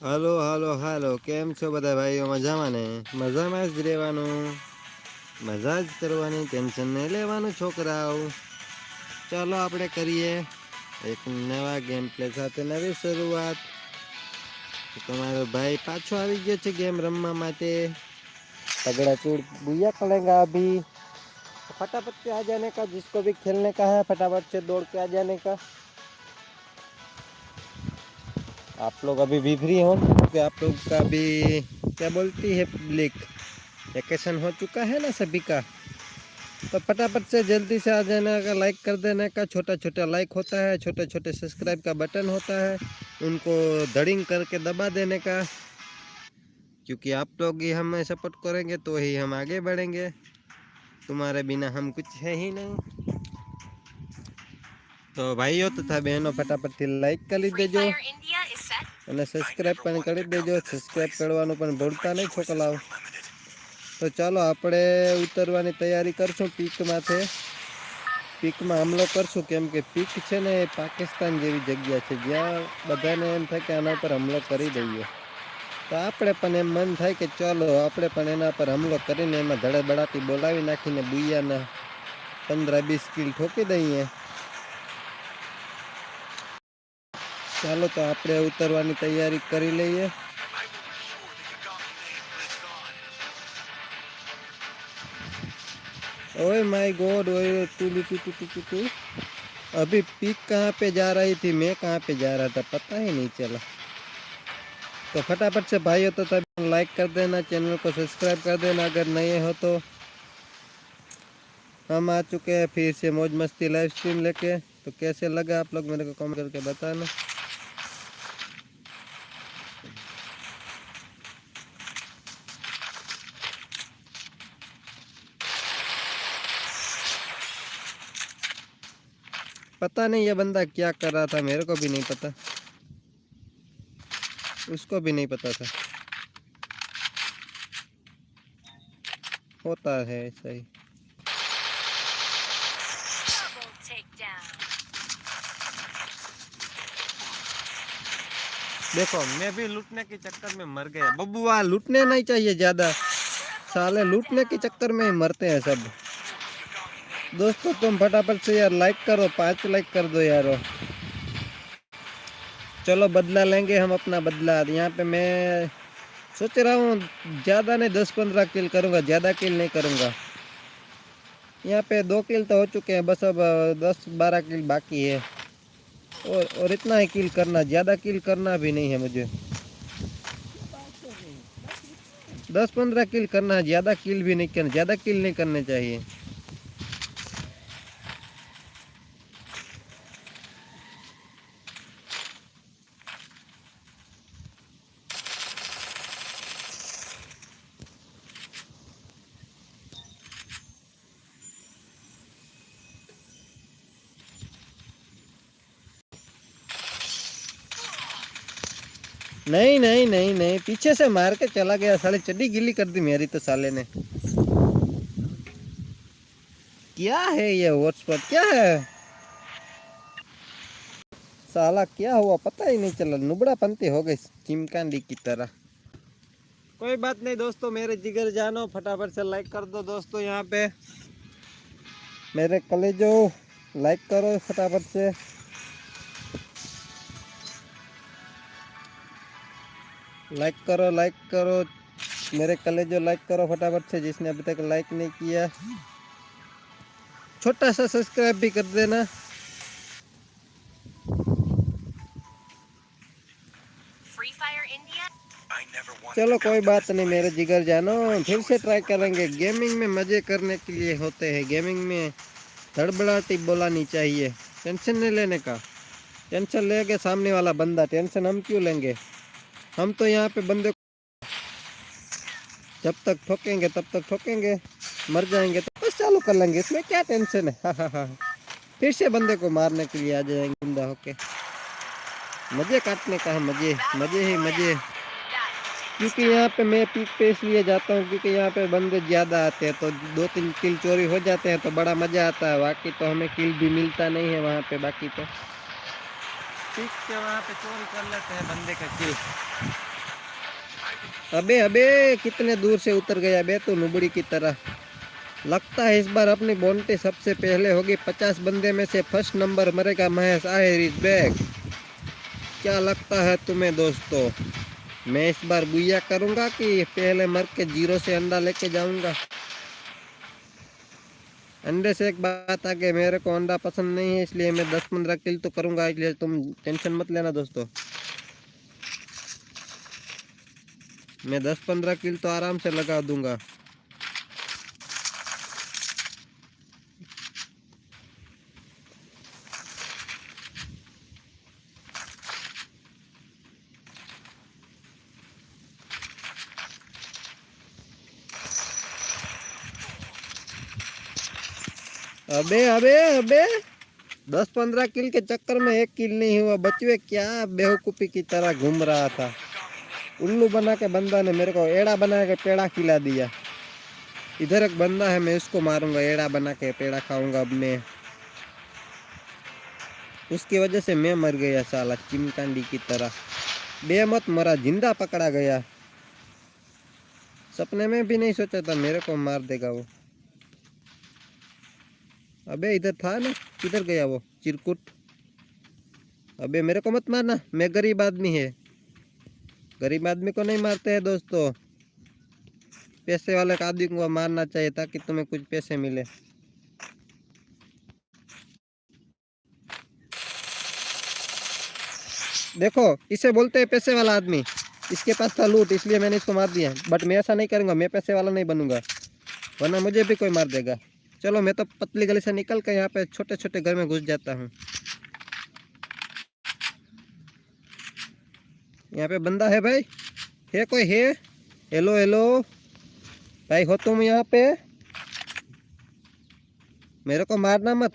હાલો હાલો હાલો કેમ છો બધા ભાઈઓ મજામાં ને મજામાં જ રહેવાનું મજા જ કરવાની ટેન્શન નહીં લેવાનું છોકરાઓ ચાલો આપણે કરીએ એક નવા ગેમ પ્લે સાથે નવી શરૂઆત તમારો ભાઈ પાછો આવી ગયો છે ગેમ રમવા માટે तगड़ा चूड़ बुया करेगा अभी फटाफट से आ जाने का जिसको भी खेलने का है फटाफट से दौड़ के आ जाने का आप लोग अभी भी फ्री हो? क्योंकि आप लोग का भी क्या बोलती है पब्लिक वैकेशन हो चुका है ना सभी का? तो फटाफट से जल्दी से आ जाने का लाइक कर देने का छोटा छोटा लाइक होता है छोटे छोटे सब्सक्राइब का बटन होता है उनको धड़िंग करके दबा देने का। क्योंकि आप लोग ही हमें सपोर्ट करेंगे तो ही हम आगे बढ़ेंगे। तुम्हारे बिना हम कुछ है ही नहीं। तो भाइयों तथा तो बहनों फटाफट लाइक कर लीजिए जो। અને સબસ્ક્રાઈબ પણ કરી દેજો. સબસ્ક્રાઈબ કરવાનું પણ ભૂલતા નહીં, છોકરાઓ. તો ચાલો આપણે ઉતરવાની તૈયારી કરશું પીકમાંથી. પીકમાં હમલો કરશું, કેમ કે પીક છે ને એ પાકિસ્તાન જેવી જગ્યા છે. જ્યાં બધાને એમ થાય કે આના પર હમલો કરી દઈએ. તો આપણે પણ એમ મન થાય કે ચાલો આપણે પણ એના પર હમલો કરીને એમાં ધડબડાટી બોલાવી નાખીને બુયાના પંદર વીસ કિલ ઠોકી દઈએ. ચાલો તો આપણે ઉતરવાની તૈયારી કરી લઈએ ओए माय गॉड ओए to to to to to to अभी पीक कहाँ पे जा रही थी मैं कहाँ पे जा रहा था पता ही नहीं चला तो फटाफट से भाइयों तो तभी लाइक कर देना चैनल को सब्सक्राइब कर देना अगर नए हो तो हम आ चुके हैं फिर से मौज मस्ती लाइव स्ट्रीम लेके तो कैसे लगा आप लोग मेरे को कमेंट करके बताना पता नहीं ये बंदा क्या कर रहा था, मेरे को भी नहीं पता। उसको भी नहीं पता था। होता है ऐसा ही। देखो, मैं भी लूटने के चक्कर में मर गया। बबुआ, लूटने नहीं चाहिए ज़्यादा। साले लूटने के चक्कर में मरते हैं सब। दोस्तों, तुम फटाफट से यार लाइक करो, पाँच लाइक कर दो यारो। चलो, बदला लेंगे हम अपना बदला। यहाँ पे मैं सोच रहा हूँ, ज़्यादा नहीं दस पंद्रह किल करूँगा, ज़्यादा किल नहीं करूँगा। यहाँ पे दो किल तो हो चुके हैं, बस अब दस बारह किल बाकी है। और और इतना ही किल करना, ज़्यादा किल करना भी नहीं है मुझे। दस पंद्रह किल करना है, ज़्यादा किल भी नहीं करना, ज़्यादा किल नहीं करने चाहिए। नहीं नहीं नहीं नहीं, पीछे से मार के चला गया, साले चड्डी गिल्ली कर दी मेरी तो साले ने। क्या है ये हॉटस्पॉट क्या है? साला क्या हुआ? पता ही नहीं चला। नुबड़ा पंती हो गई चिमकांडी की तरह। कोई बात नहीं दोस्तों, मेरे जिगर जानो, फटाफट से लाइक कर दो दोस्तों यहाँ पे। मेरे कलेजो लाइक करो फटाफट से। लाइक करो लाइक करो। मेरे कलेजो लाइक करो फटाफट से जिसने अभी तक लाइक नहीं किया। छोटा सा सब्सक्राइब भी कर देना. चलो कोई बात नहीं मेरे जिगर जानो। फिर से ट्राई करेंगे। गेमिंग में मज़े करने के लिए होते हैं। गेमिंग में धड़बड़ाटी बोलानी चाहिए। टेंशन नहीं लेने का। टेंशन लेंगे सामने वाला बंदा। टेंशन हम क्यों लेंगे? हम तो यहाँ पे बंदे जब तक ठोकेंगे, तब तक ठोकेंगे, मर जाएँगे तो बस चालू कर लेंगे। इसमें क्या टेंशन है? हाँ हाँ हाँ। फिर से बंदे को मारने के लिए आ जाएँगे ज़िंदा होके। मज़े काटने का है, मज़े मज़े ही मज़े। क्योंकि यहाँ पे मैं पीक पे इसलिए जाता हूँ क्योंकि यहाँ पे बंदे ज़्यादा आते हैं तो दो तीन किल चोरी हो जाते हैं तो बड़ा मज़ा आता है। बाकी तो हमें किल भी मिलता नहीं है वहाँ पे, बाकी तो। पीक के वहाँ पे चोरी कर लेते हैं बंदे का किल अबे अबे, कितने दूर से उतर गया बे तू नुबड़ी की तरह। लगता है इस बार अपनी बोनटी सबसे पहले होगी। पचास बंदे में से फ़र्स्ट नंबर मरेगा महेश आहिर इज़ बैक क्या लगता है तुम्हें दोस्तों? मैं इस बार बुया करूँगा कि पहले मर के ज़ीरो से अंडा लेके जाऊँगा? अंडे से एक बात आगे, मेरे को अंडा पसंद नहीं है, इसलिए मैं दस पंद्रह किल तो करूँगा, इसलिए तुम टेंशन मत लेना दोस्तों। मैं दस पंद्रह किल तो आराम से लगा दूँगा। अबे अबे अबे। दस पंद्रह किल के चक्कर में एक किल नहीं हुआ। बचवे क्या बेवकूफ़ी की तरह घूम रहा था? उल्लू बना के बंदा ने मेरे को एड़ा बना के पेड़ा खिला दिया। इधर एक बंदा है, मैं इसको मारूँगा। एड़ा बना के पेड़ा खाऊँगा अब मैं। उसकी वजह से मैं मर गया साला, चिमकांडी की तरह। बेमत मरा, ज़िंदा पकड़ा गया। सपने में भी नहीं सोचा था, मेरे को मार देगा वो। अबे इधर था ना, किधर गया वो चिरकुट? अबे मेरे को मत मारना, मैं गरीब आदमी है। गरीब आदमी को नहीं मारते हैं दोस्तों। पैसे वाले का आदमी को मारना चाहिए ताकि तुम्हें कुछ पैसे मिले। देखो, इसे बोलते हैं पैसे वाला आदमी। इसके पास था लूट, इसलिए मैंने इसको मार दिया। बट मैं ऐसा नहीं करूँगा, मैं पैसे वाला नहीं बनूँगा। वरना मुझे भी कोई मार देगा। चलो मैं तो पतली गली से निकल कर यहाँ पे छोटे छोटे घर में घुस जाता हूँ। यहाँ पे बंदा है भाई। है कोई? है? हेलो हेलो भाई, हो तुम यहाँ पे? मेरे को मारना मत।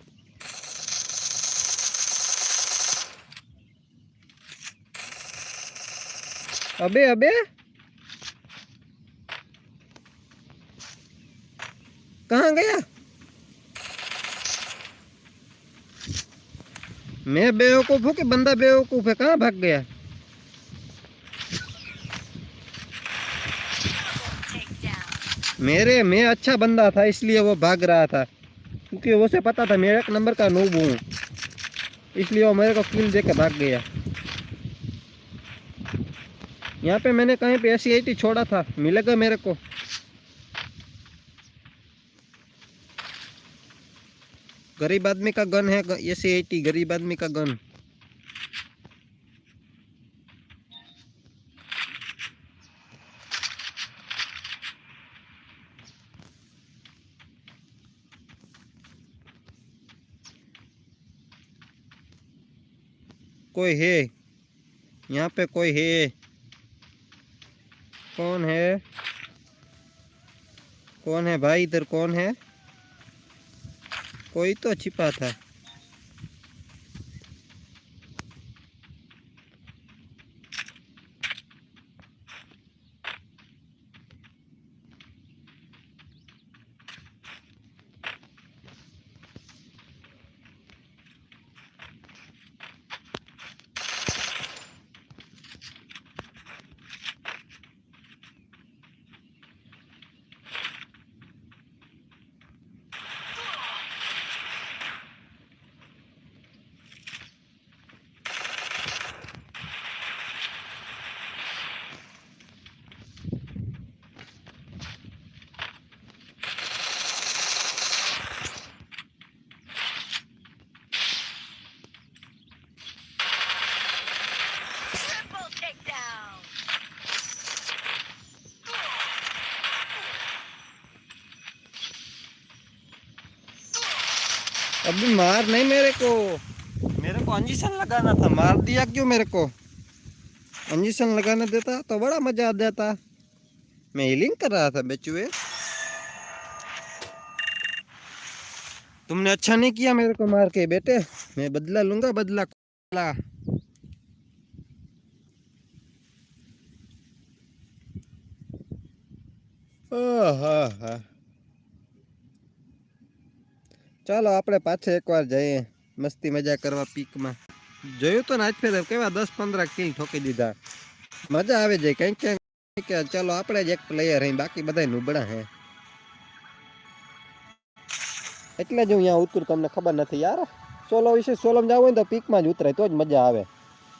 अबे अबे। कहाँ गया? मैं बेवकूफ़ हूँ कि बंदा बेवकूफ़ है? कहाँ भाग गया? मेरे, मैं अच्छा बंदा था, इसलिए वो भाग रहा था। क्योंकि उसे पता था मेरे एक नंबर का नूब हूँ। इसलिए वो मेरे को किल दे के भाग गया। यहाँ पे मैंने कहीं पे ऐसी छोड़ा था, मिलेगा मेरे को? गरीब आदमी का गन है ऐसी आई गरीब आदमी का गन। कोई है? यहाँ पे कोई है? कौन है? कौन है भाई? इधर कौन है? कोई तो छिपा था अभी मार नहीं मेरे को। मेरे को अंजीशन लगाना था, मार दिया क्यों मेरे को? अंजीशन लगाने देता तो बड़ा मज़ा आ जाता मैं हीलिंग कर रहा था बेचुए। तुमने अच्छा नहीं किया मेरे को मार के बेटे। मैं बदला लूँगा, बदला कुला हाँ हाँ ચાલો આપણે પાછે એકવાર જઈએ. મસ્તી મજા કરવા પીકમાં. જોયું તો ને આજ ફેર કેવા દસ પંદર કિલ ઠોકી દીધા. મજા આવી જાય કંઈક ક્યાંક ચાલો આપણે જ એક પ્લેયર હે બાકી બધા નુબડા હે. એટલે જ હું અહીંયા ઉતરું, તમને ખબર નથી યાર. સોલો વિશે સોલમ જવું હોય ને તો પીકમાં જ ઉતરાય તો જ મજા આવે.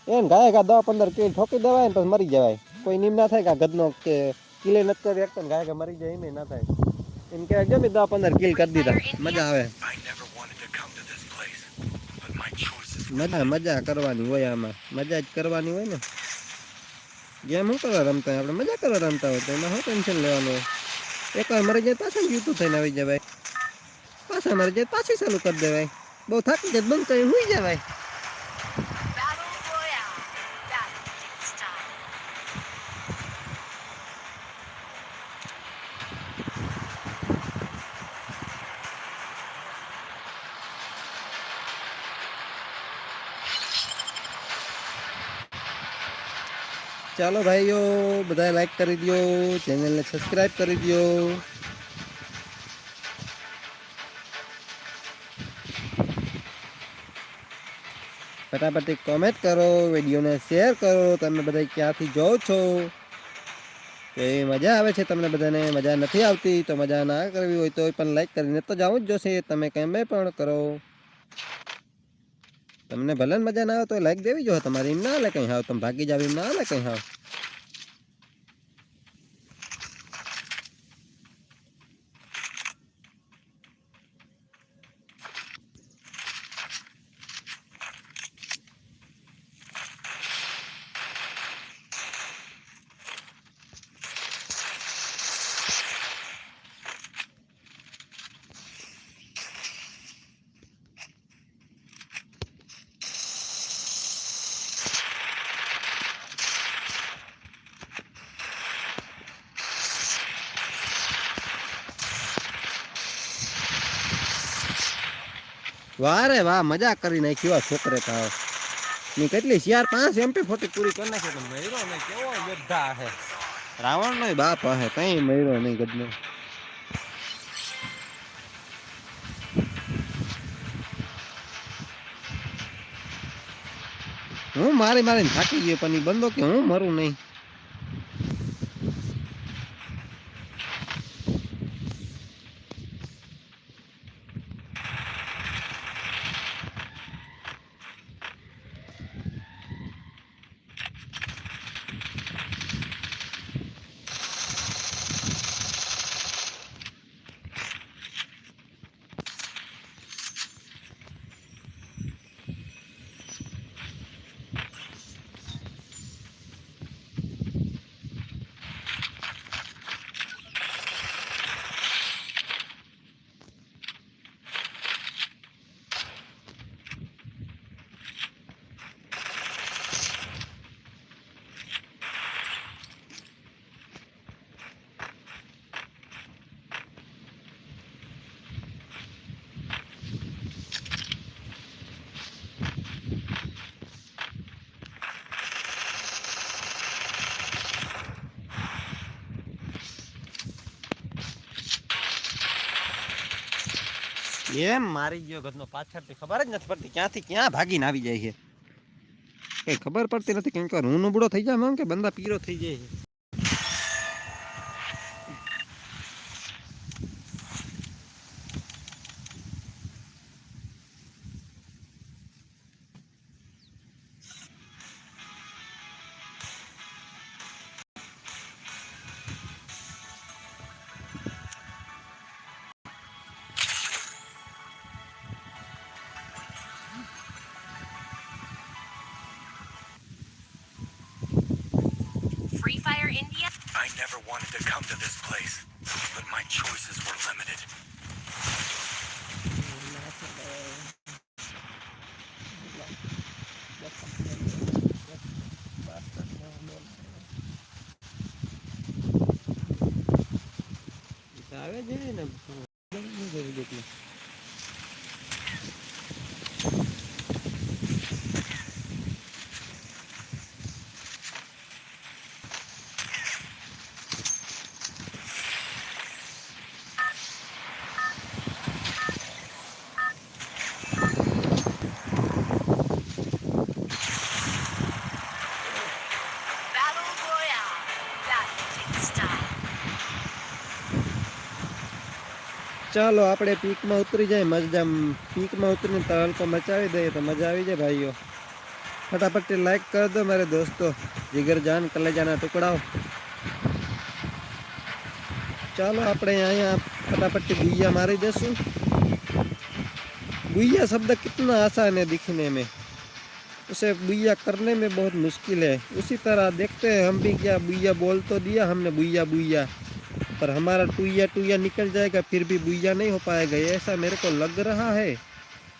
એને ગાય ગા દસ પંદર કિલ ઠોકી દેવાય ને તો મરી જવાય. કોઈ નીમ ના થાય કે ગદનો કે કિલે નથી કરી ને ગાય ગા મરી જાય એમ ના થાય. એમ કે ગમે દસ પંદર કિલ કરી દીધા. મજા આવે. મજા મજા કરવાની હોય આમાં. મજા જ કરવાની હોય ને. ગેમ શું કરવા રમતા હોય? આપણે મજા કરવા રમતા હોય તો એમાં શું ટેન્શન લેવાનું હોય? એકવાર મરી જાય પાછા યુટ્યુબ થઈને આવી જવાય. પાછા મરી જાય પાછી ચાલુ કરી દેવાય. બહુ થાકી જાય બંધ કરી હુઈ જવાય. ચાલો ભાઈઓ બધા લાઈક કરી દો ચેનલને સબસ્ક્રાઈબ કરી દો ફટાફટ કોમેન્ટ કરો, વિડીયોને શેર કરો, તમે બધા ક્યાંથી જોવો છો? એ મજા આવે છે તમને બધાને, મજા નથી આવતી, તો મજા ના કરવી હોય તો પણ લાઈક કરીને તો જવું જ જોશે, તમે કેમે પણ કરો. તમને ભલે મજા ના આવે તો લાઈક દેવી જો તમારે એમ ના હાલે કંઈ હાવ, તમે ભાગી જાવ એમ ના હાલે કંઈ હાવ. વાહ રે વાહ મજા કરી નાખી આ છોકરે તાવની કેટલી ચાર પાંચ એમપી ફોટી પૂરી કરી નાખી. તો મયરો ને કેવો યોદ્ધા હે. રાવણ નો બાપ હે કઈ મયરો નહીં ગદનો હું મારી મારીને થાકી ગયો પણ બંધો બંદો કે હું મરું નહીં. એમ મારી ગયો ઘરનો પાછળથી ખબર જ નથી પડતી ક્યાંથી ક્યાં ભાગીને આવી જાય છે. કઈ ખબર પડતી નથી, કેમ કે હું નબળો થઈ જાય એમ કે બંદા પીરો થઈ જાય છે. Fire India. I never wanted to come to this place, but my choices were limited. આવે છે ને ચાલો આપણે પીકમાં ઉતરી જાય મજા પીકમાં ઉતરીને તળકો મચાવી દઈએ તો મજા આવી જાય ભાઈઓ ફટાફટ લાઈક કરી દો મારે દોસ્તો જીગર જાન કલેજાના ટુકડાઓ ચાલો આપણે અહીંયા फटाफट बुइया मारी देसू बुइया शब्द कितना आसान है दिखने में उसे बुइया करने में बहुत मुश्किल है उसी तरह देखते हैं हम भी क्या बुइया बोल तो दिया हमने बुइया बुइया पर हमारा टुया टुया निकल जाएगा, फिर भी बुइया नहीं हो पाएगा। ऐसा मेरे को लग रहा है।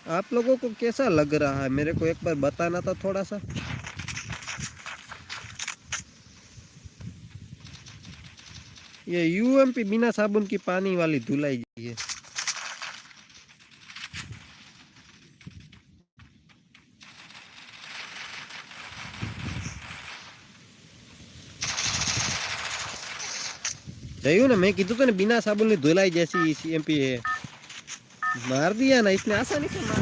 आप लोगों को कैसा लग रहा है? मेरे को एक बार बताना था थोड़ा सा। ये यूएमपी बिना साबुन की पानी वाली धुलाई है। जयू ना, मैं कीधु तो बिना साबुन की धुलाई जैसी सीएमपी है मार दिया ना, इसने आसानी से मार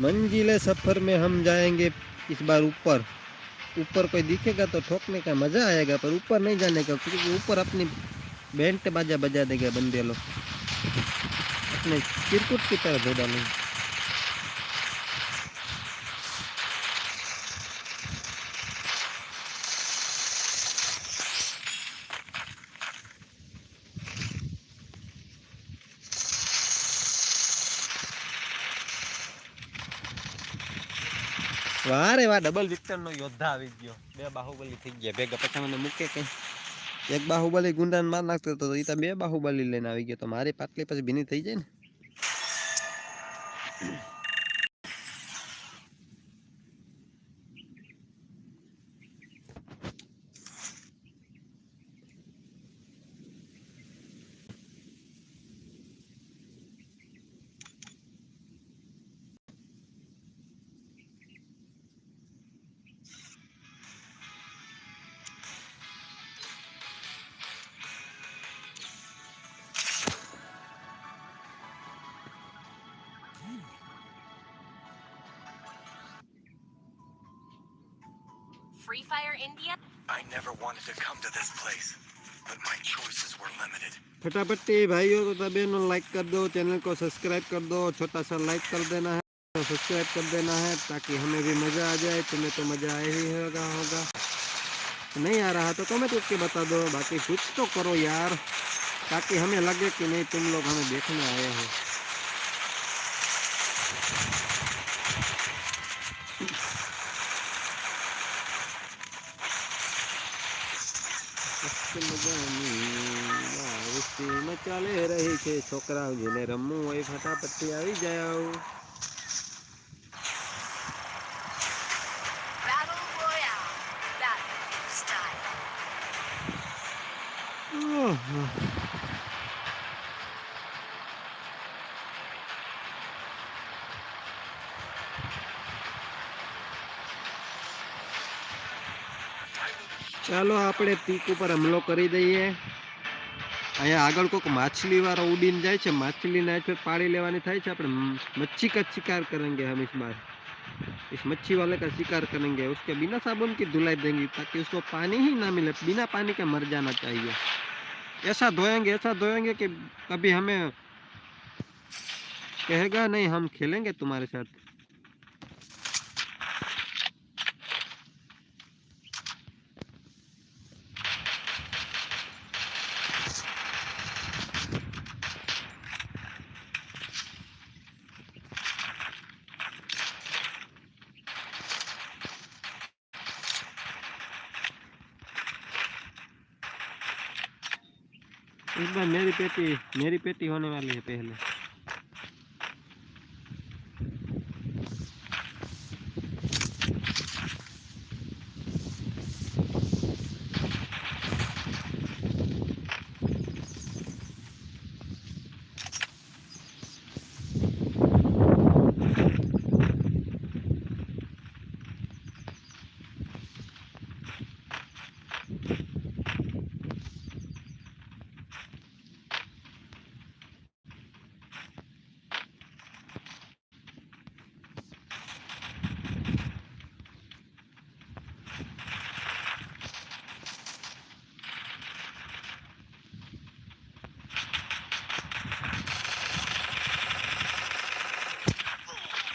मंजिले सफ़र में हम जाएँगे इस बार ऊपर। ऊपर कोई दिखेगा तो ठोकने का मज़ा आएगा, पर ऊपर नहीं जाने का, क्योंकि ऊपर अपनी बैंड बाजा बजा देगा बंदे लोग। अपने चिरकुट की तरह धो डालेंगे વાહ વાર ડબલ વિક્ટર નો યોદ્ધા આવી ગયો. બે બાહુબલી થઈ ગયા. ભેગા પછી મને મૂકે કઈ. એક બાહુબલી ગુંડાને માર નાખતો હતો, ઈ તો બે બાહુબલી લઈને આવી ગયો. તો મારી પાટલી પછી ભીની થઈ જાય ને? Free Fire India? I never wanted to come to this place, but my choices were limited. फटाफट से भाइयों को तबे नो लाइक कर दो चैनल को सब्सक्राइब कर दो छोटा सा लाइक कर देना है तो सब्सक्राइब कर देना है ताकि हमें भी मज़ा आ जाए तुम्हें तो मज़ा आया ही होगा होगा नहीं आ रहा तो कमेंट करके बता दो बाकी कुछ तो करो यार ताकि हमें लगे कि नहीं तुम लोग हमें देखने आए हो ચાલે રહી છે છોકરાઓ જેને રમવું હોય ફટાફટથી આવી જાઓ style. ઓહો. ચાલો આપણે પીક ઉપર હુમલો કરી દઈએ અહીંયા આગળ કોઈક માછલી વાળો ઉડીને જાય છે માછલીને आज પાડી લેવાની થાય છે આપણે મચ્છી का शिकार करेंगे हम इस बार इस मच्छी वाले का शिकार करेंगे उसके बिना साबुन की धुलाई देंगे ताकि उसको पानी ही ना मिले बिना पानी के मर जाना चाहिए ऐसा धोएंगे ऐसा धोएंगे कि कभी हमें कहेगा नहीं हम खेलेंगे तुम्हारे साथ पेटी मेरी पेटी होने वाली है पहले।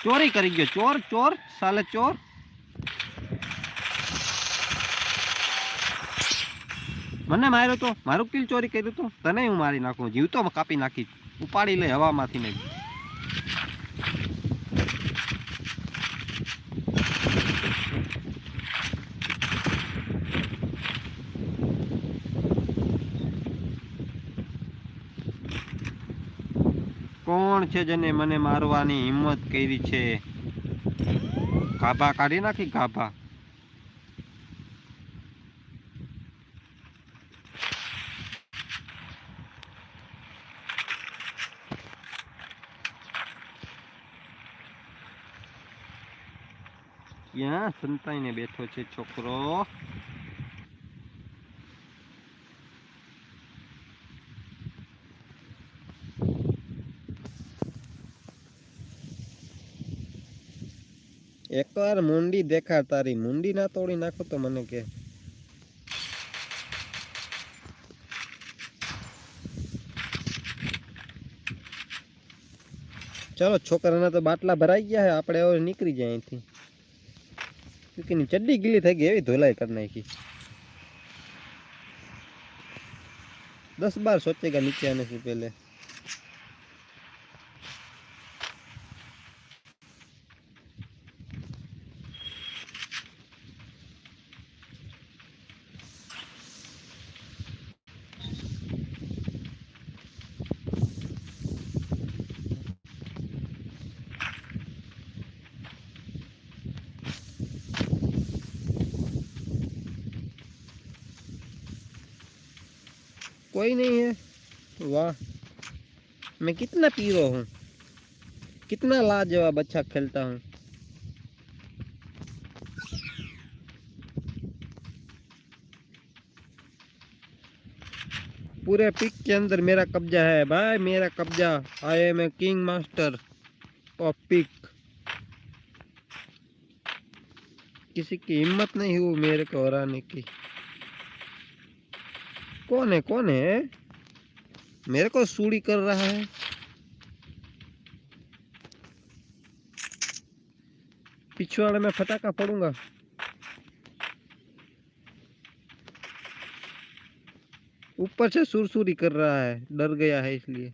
ચોરી કરી ગયો. ચોર ચોર, સાલે ચોર. મને માર્યો તો, મારું કિલ ચોરી કર્યું તો? તને હું મારી નાખું? જીવ તો કાપી નાખી. ઉપાડી લઈ હવામાંથી નહીં કોણ છે જેને મને મારવાની હિંમત કરી છે? ગાભા કાઢી નાખી, ગાભા. ક્યાં સંતાઈને બેઠો છે છોકરો? एक बार यार मुंडी देखा तारी मुंडी ना तोड़ी नाखो तो मैंने के चलो छोकर ने तो बाटला भराई गया है आप निकली जाए थी क्योंकि चड्डी गीली थी गई धोलाई करने की दस बार सोचेगा नीचे आने से पहले कोई नहीं है। वाह। मैं कितना पीरो हूँ। कितना लाजवाब अच्छा खेलता हूँ। पूरे पिक के अंदर मेरा कब्जा है भाई, मेरा कब्जा। I am a king master of pick किसी की हिम्मत नहीं हुई मेरे को हराने की। कौन है कौन है? मेरे को सूढ़ी कर रहा है। पिछवाड़े में फटाका फोड़ूँगा। ऊपर से सुरसुरी कर रहा है, डर गया है इसलिए।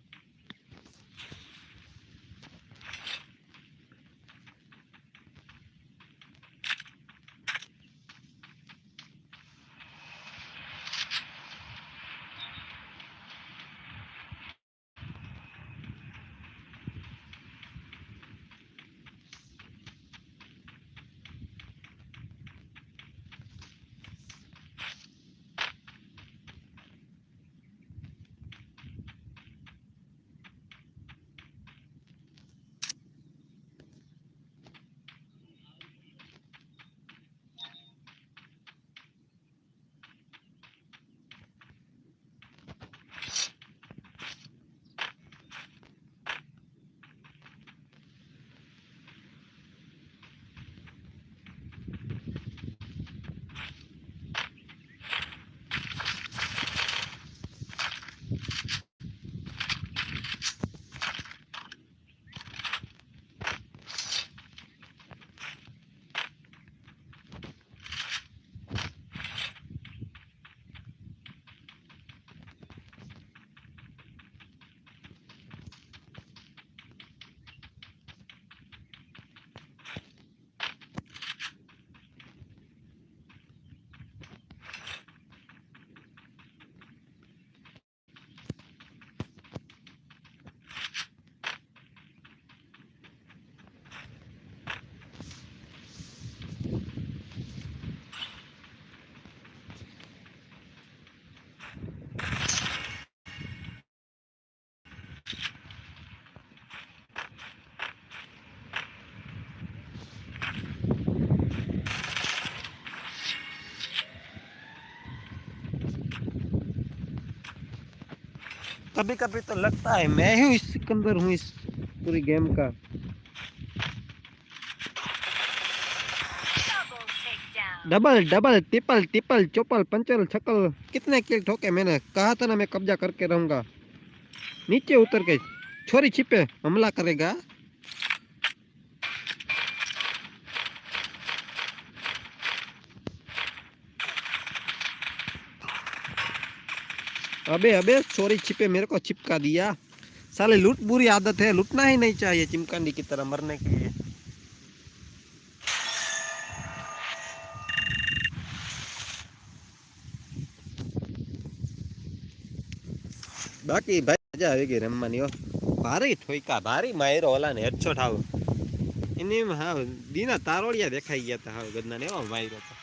कभी कभी तो लगता है, मैं ही इस सिकंदर हूँ, इस पूरी गेम का। डबल डबल टिपल टिपल चौपल, पंचल छकल कितने किल ठोके मैंने, कहा था ना मैं कब्जा करके रहूँगा। नीचे उतर के, छोरी छिपे, हमला करेगा? अबे अबे चोरी छिपे मेरे को चिपका दिया साले लूट बुरी आदत है लूटना ही नहीं चाहिए चिमकांडी की तरह मरने के लिए બાકી ભાઈ મજા આવી ગઈ રમવાની હો ભારી ઠોઈકા ભારી માયરો ઓલા ને હેડશોટ આવ એની હા દીના તારોડિયા દેખાઈ ગયા હતા હવે ગદના ને એવો માયરો તો